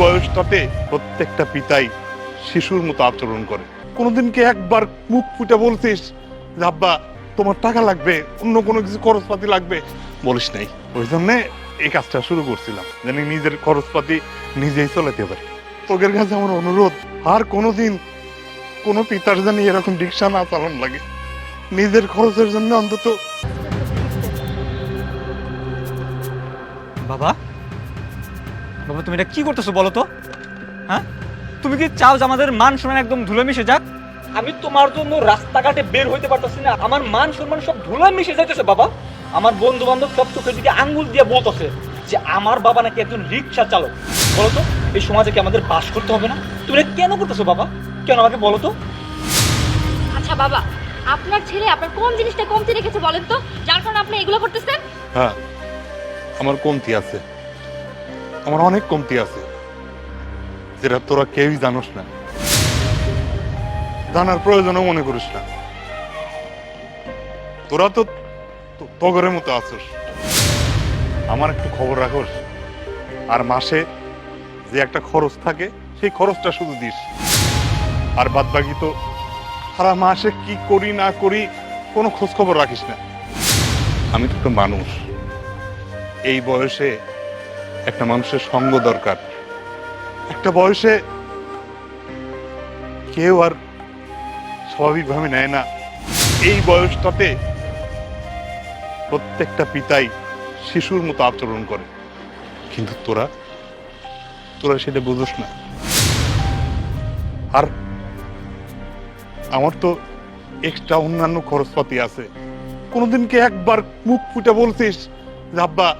বয়সটাতে প্রত্যেকটা পিতাই শিশুর মতো আচরণ করে। কোনোদিন কি একবার মুখ ফুটে বলছিস যে, আব্বা, তোমার টাকা লাগবে, অন্য কোনো কিছু খরচপাতি লাগবে? বলিস নাই। ওই জন্যে এই কাজটা শুরু করছিলাম জানি নিজের খরচপাতি নিজেই চলাতে পারি। তোদের কাছে আমার অনুরোধ, আর কোনোদিন কোনো পিতার জানি এরকম রিক্সা না চালান লাগে। নিজের খরচের জন্য অন্তত বাবা? বাবা তুমি এটা কি করতেছো বলো তো? হ্যাঁ? তুমি কি চাও যে আমাদের মান সম্মান একদম ধুলো মিশে যাক? আমি তোমার জন্য রাস্তাঘাটে বের হইতে পারতেছি না। আমার মান সম্মান সব ধুলো মিশে যাইতেছে বাবা। আমার বন্ধু বান্ধব সব চোখের দিকে আঙ্গুল দিয়ে বলতেছে যে আমার বাবা নাকি একজন রিক্সা চালক। বলো তো এই সমাজে কি আমাদের বাস করতে হবে না? তুমি এটা কেন করতেছো বাবা? কেন আমাকে বলো তো? আচ্ছা বাবা আপনার ছেলে আপনার কোন জিনিসটা কমতি রেখেছে বলেন তো? যার কারণে আপনি এগুলো করতেছেন? হ্যাঁ আমার কমতি আছে। আমার অনেক কমতি আছে, যেটা তোরা কেউই জানোস না। জানার প্রয়োজনও মনে করিস না। তোরা তো তগরের মতো আছিস। আমার একটু খবর রাখোস, আর মাসে যে একটা খরচ থাকে, সেই খরচটা শুধু দিস। আর বাদ বাকি তো সারা মাসে কি করি না করি কোনো খোঁজ খবর রাখিস না। আমি তো একটা মানুষ। এই বয়সে একটা মানুষের সঙ্গ দরকার। একটা বয়সে কেউ আর স্বাভাবিকভাবে নেয় না। এই বয়সটাতে প্রত্যেকটা পিতাই শিশুর মতো আচরণ করে। কিন্তু তোরা তোরা সেটা বুঝোস না। আর আমার তো এক্সট্রা অন্যান্য খরচপাতি আছে। কোনোদিন কি একবার মুখ ফুটে বলছিস যে, আব্বা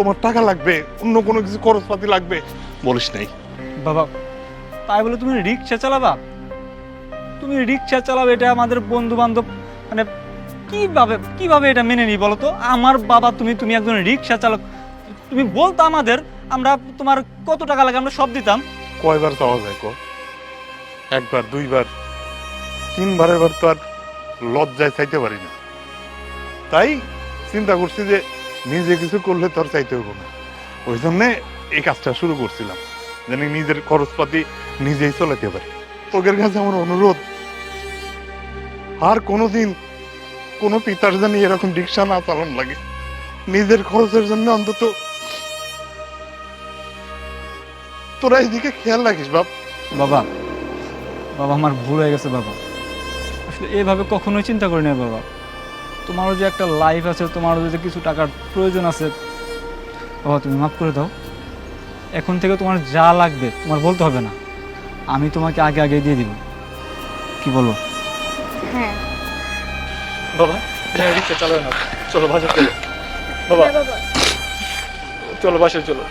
তোমার টাকা লাগবে অন্য কোনো কিছু খরচপাতি লাগবে। বলিস নাই। বাবা তাই বলে তুমি রিক্সা চালাবা? তুমি রিক্সা চালাবে এটা আমাদের বন্ধু বান্ধব মানে কীভাবে কীভাবে এটা মেনে নিই বলো তো? আমার বাবা তুমি তুমি একজন রিক্সা চালক। তুমি বলতো আমাদের আমরা তোমার কত টাকা লাগে আমরা সব দিতাম। কয়বার চাওয়া যায় কো? একবার দুইবার তিনবারের বার তো আর লজ্জায় চাইতে পারি না। তাই চিন্তা করছি যে নিজে কিছু করলে তোর চাইতে হব না। ওই জন্যে এই কাজটা শুরু করছিলাম, যেন নিজের খরচপাতি নিজেই চলাতে পারি। তোদের কাছে আমার অনুরোধ, আর কোনোদিন কোনো পিতার জানি এরকম রিক্সা না চালান লাগে। নিজের খরচের জন্য অন্তত তোরা এদিকে খেয়াল রাখিস, বাপ। বাবা বাবা, আমার ভুল হয়ে গেছে, বাবা। আসলে এভাবে কখনোই চিন্তা করি না বাবা। তোমারও যে একটা লাইফ আছে তোমারও যে কিছু টাকার প্রয়োজন আছে বাবা তুমি মাফ করে দাও। এখন থেকে তোমার যা লাগবে তোমার বলতে হবে না। আমি তোমাকে আগে আগে দিয়ে দিব। কি বলো? হ্যাঁ। বাবা রিক্সা চালাবে না চলো বাসে চলো। বাবা। চলো বাসে চলো।